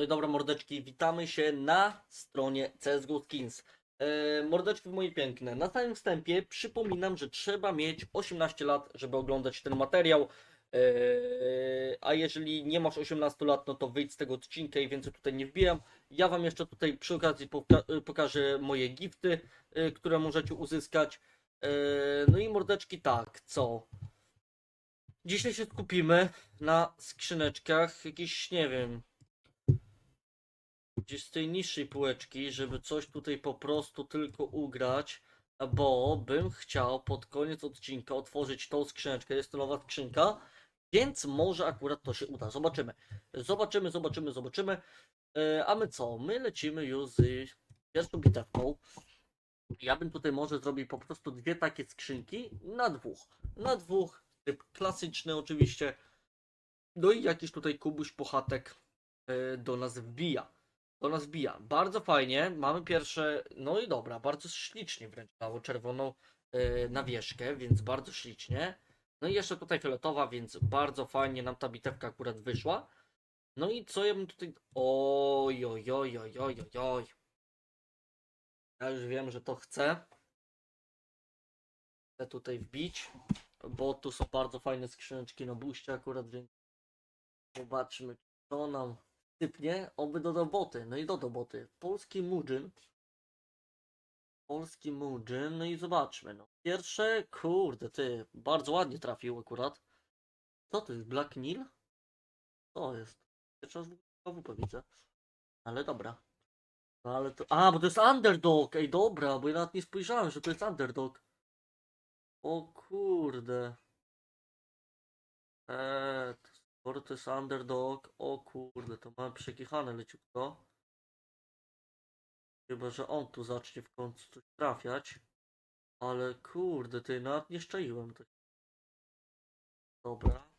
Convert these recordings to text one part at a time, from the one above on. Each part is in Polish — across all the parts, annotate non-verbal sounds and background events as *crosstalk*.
No i dobra, mordeczki, witamy się na stronie CSGO Skins. E, mordeczki moje piękne. Na samym wstępie przypominam, że trzeba mieć 18 lat, żeby oglądać ten materiał. E, a jeżeli nie masz 18 lat, no to wyjdź z tego odcinka i więcej tutaj nie wbijam. Ja wam jeszcze tutaj przy okazji poka- pokażę moje gifty, e, które możecie uzyskać. E, no i mordeczki, tak, co? Dzisiaj się skupimy na skrzyneczkach, jakiś, nie wiem, gdzieś z tej niższej półeczki, żeby coś tutaj po prostu tylko ugrać, bo bym chciał pod koniec odcinka otworzyć tą skrzyneczkę, jest to nowa skrzynka, więc może akurat to się uda, zobaczymy. Zobaczymy, zobaczymy, zobaczymy. E, A my co? My lecimy już z pierwszą bitewką. Ja bym tutaj może zrobił po prostu dwie takie skrzynki na dwóch. Na dwóch, typ klasyczny oczywiście. No i jakiś tutaj kubuś pochatek e, do nas wbija do nas wbija. Bardzo fajnie, mamy pierwsze, no i dobra, bardzo ślicznie wręcz dało czerwoną yy, nawieszkę, więc bardzo ślicznie. No i jeszcze tutaj fioletowa, więc bardzo fajnie nam ta bitewka akurat wyszła. No i co ja bym tutaj... Oj, oj, oj, oj, oj, oj. Ja już wiem, że to chcę. Chcę tutaj wbić, bo tu są bardzo fajne skrzyneczki na buście akurat, więc zobaczmy, co nam typnie, oby do roboty. No i do roboty. Polski Murzyn. Polski Murzyn. No i zobaczmy. No. Pierwsze, kurde, ty, bardzo ładnie trafił akurat. Co to jest? Black Nil? Co jest? Pierwszy raz w widzę. Ale dobra. No ale to... A, bo to jest Underdog! Ej, dobra, bo ja nawet nie spojrzałem, że to jest Underdog. O kurde. Eee, to Skoro jest underdog, o kurde, to mam przekichane leciutko. Chyba, że on tu zacznie w końcu coś trafiać. Ale kurde, ty nawet nie szczaiłem. Dobra.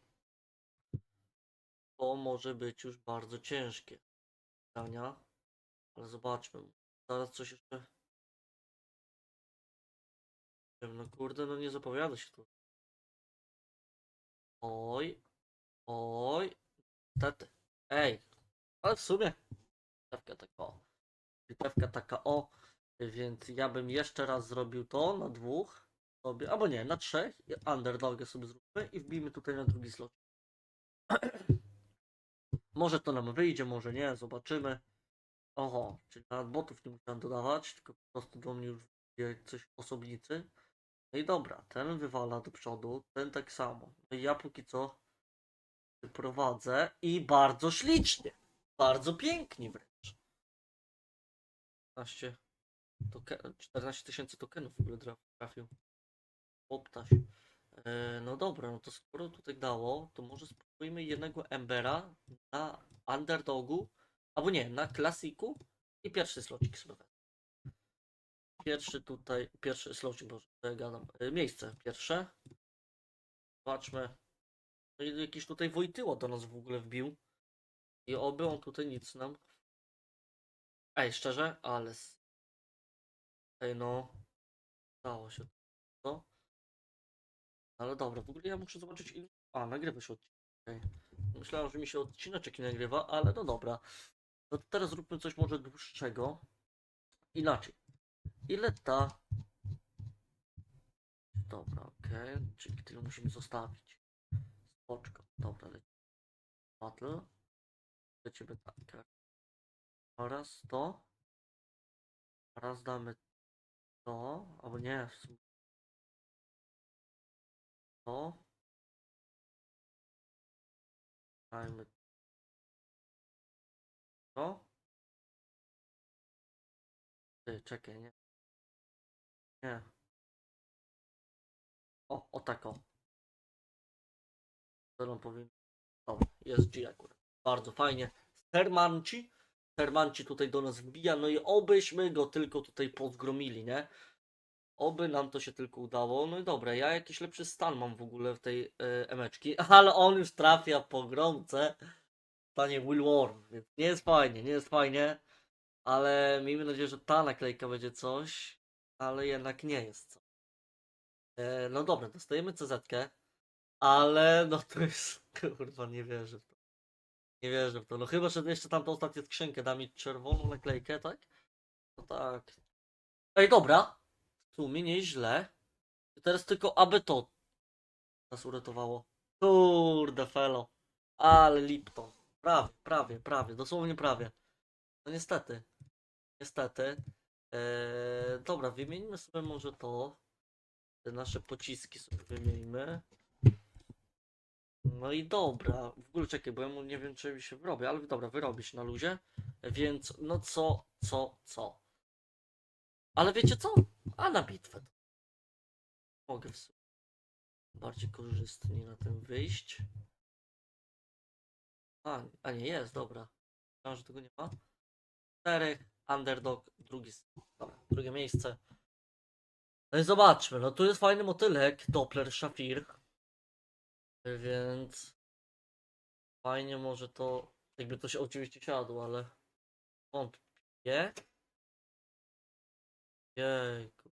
To może być już bardzo ciężkie. Pytania. Ale zobaczmy. Zaraz coś jeszcze. No kurde, no nie zapowiada się tu. Oj. Oj, niestety. Ej, ale w sumie bitewka taka o. Bitewka taka o, więc ja bym jeszcze raz zrobił to na dwóch sobie, albo nie, na trzech. Underdogę sobie zróbmy i wbijmy tutaj na drugi slot. *clears throat* może to nam wyjdzie, może nie, zobaczymy. Oho, czyli nawet botów nie musiałem dodawać, tylko po prostu do mnie już coś osobnicy. No i dobra, ten wywala do przodu, ten tak samo. No i ja póki co prowadzę i bardzo ślicznie. Bardzo pięknie wręcz. 14 token, 14 tysięcy tokenów w ogóle traf- trafił. Poptaś. E, no dobra, no to skoro tutaj dało, to może spróbujmy jednego Embera na underdogu, albo nie, na klasiku i pierwszy slocik sobie. Pierwszy tutaj, pierwszy slocik, boże, co ja gadam, e, miejsce pierwsze. Zobaczmy, jakiś tutaj Wojtyła do nas w ogóle wbił. I oby on tutaj nic nam. Ej, szczerze, ale. Ej, no. Stało się to. Ale dobra, w ogóle ja muszę zobaczyć ile. A, nagrywa się odcinek. Myślałem, że mi się odcineczek nie nagrywa, ale no dobra. No to teraz zróbmy coś może dłuższego. Inaczej. Ile ta. Dobra, okej. Czyli tyle musimy zostawić. Spoczko. Dobra, lecimy. Battle. Lecimy tak. Oraz to. Raz damy to. Albo nie. w sumie To. Dajmy to. Ty, czekaj, nie. Nie. O, o tak o. którą powinien. O, jest G akurat. Bardzo fajnie. Hermanci. Hermanci tutaj do nas wbija. No i obyśmy go tylko tutaj pozgromili, nie? Oby nam to się tylko udało. No i dobra, ja jakiś lepszy stan mam w ogóle w tej e, emeczki, *laughs* ale on już trafia po gromce. Stanie Will Warm, więc nie jest fajnie, nie jest fajnie. Ale miejmy nadzieję, że ta naklejka będzie coś, ale jednak nie jest co. E, no dobra, dostajemy CZ-kę. Ale no to jest, *laughs* kurwa, nie wierzę w to. Nie wierzę w to. No chyba, że jeszcze tamtą ostatnią skrzynkę da mi czerwoną naklejkę, tak? No tak. Ej, dobra. W sumie nieźle. Teraz tylko aby to nas uratowało. Kurde, felo. Ale Lipton. Prawie, prawie, prawie. Dosłownie prawie. No niestety. Niestety. Eee, dobra, wymieńmy sobie może to. Te nasze pociski sobie wymieńmy. No i dobra. W ogóle czekaj, bo ja nie wiem, czy mi się wyrobię, ale dobra, wyrobić na luzie. Więc no co, co, co. Ale wiecie co? A na bitwę. Mogę w sumie bardziej korzystnie na tym wyjść. A, a nie jest, dobra. Myślałem, że tego nie ma. Czterech, underdog, drugi, dobra, drugie miejsce. No i zobaczmy, no tu jest fajny motylek, Doppler Shafir. Więc fajnie może to, jakby to się oczywiście siadło, ale wątpię. Jejku.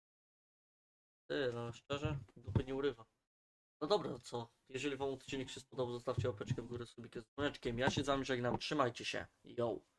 Ty, no szczerze, dupy nie urywa. No dobra, co? Jeżeli wam odcinek się spodobał, zostawcie łapeczkę w górę z subikiem z dzwoneczkiem. Ja się z wami żegnam, trzymajcie się. Yo!